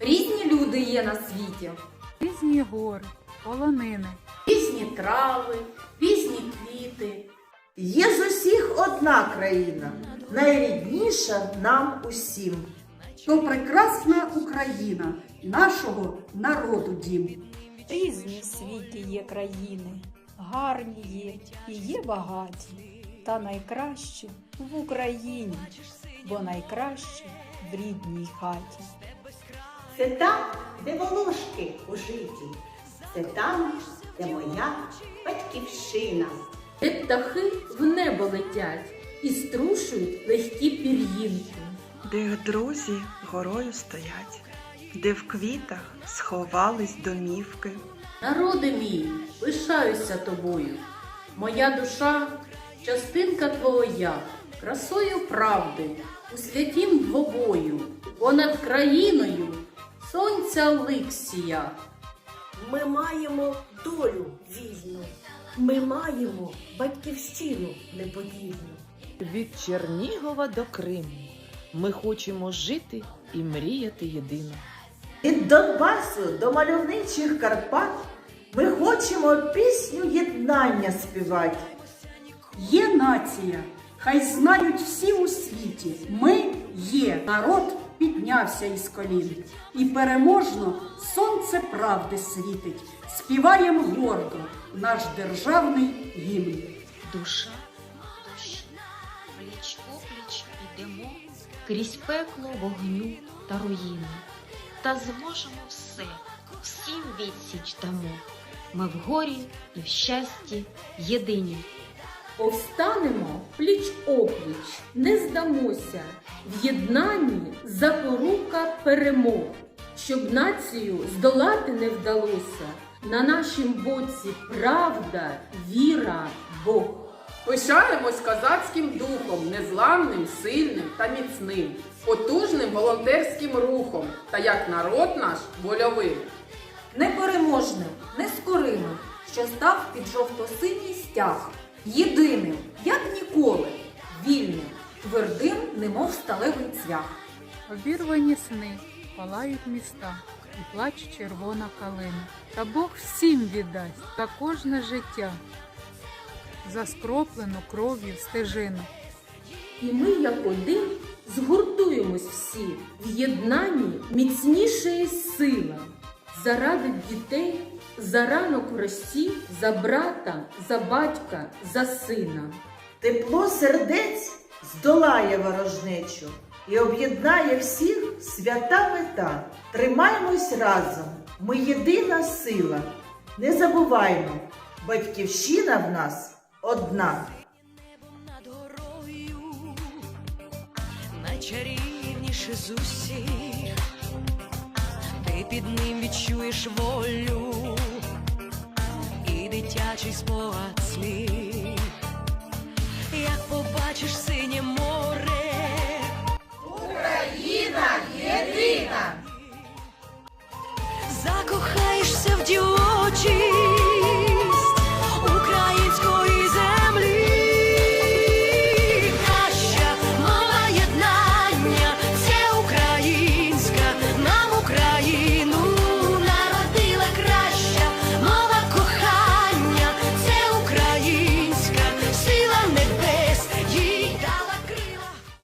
Різні люди є на світі. Різні гори, полонини. Різні трави, різні квіти. Є з усіх одна країна, найрідніша нам усім. то прекрасна Україна, нашого народу дім. Різні в світі є країни, гарні є і є багаті, та найкращі в Україні, бо найкраще в рідній хаті. Це там, де волошки у житті, це там, де моя батьківщина. Де птахи в небо летять і струшують легкі пір'їнки. де друзі горою стоять, де в квітах сховались домівки. Народи мій, пишаюся тобою. Моя душа частинка твоя, красою правди, у святім двобою, понад країною сонця ликсія. Ми маємо долю вільну, ми маємо батьківщину неподільну. Від Чернігова до Криму ми хочемо жити і мріяти єдино. Від Донбасу до мальовничих Карпат ми хочемо пісню єднання співати. Є нація, хай знають всі у світі. Ми є. Народ піднявся із колін. І переможно сонце правди світить. Співаєм гордо наш державний гімн. Душа душі, пліч опліч ідемо крізь пекло вогню та руїни. Та зможемо все, всім відсіч дамо. Ми в горі і в щасті єдині. Повстанемо пліч опліч, не здамося, в єднанні запорука перемог, щоб націю здолати не вдалося. На нашім боці правда, віра, Бог. Пишаємось козацьким духом, незламним, сильним та міцним, потужним волонтерським рухом та як народ наш вольовим. Непереможним, нескоримим, що став під жовто-синій стяг. Єдиним, як ніколи, вільним, твердим, немов сталевий цвях. Обірвані сни, палають міста, і плач червона калина. Та Бог всім віддасть за кожне життя, за скроплену кров'ю стежину. І ми, як один, згуртуємось всі в єднанні міцнішає сила. Заради дітей, за ранок в росі, за брата, за батька, за сина. Тепло сердець здолає ворожнечу і об'єднає всіх свята мета. Тримаймось разом, ми єдина сила. Не забуваймо, батьківщина в нас одна. Над горою найчарівніше з усіх, ти під ним відчуєш волю дитячий спогад слів, як побачиш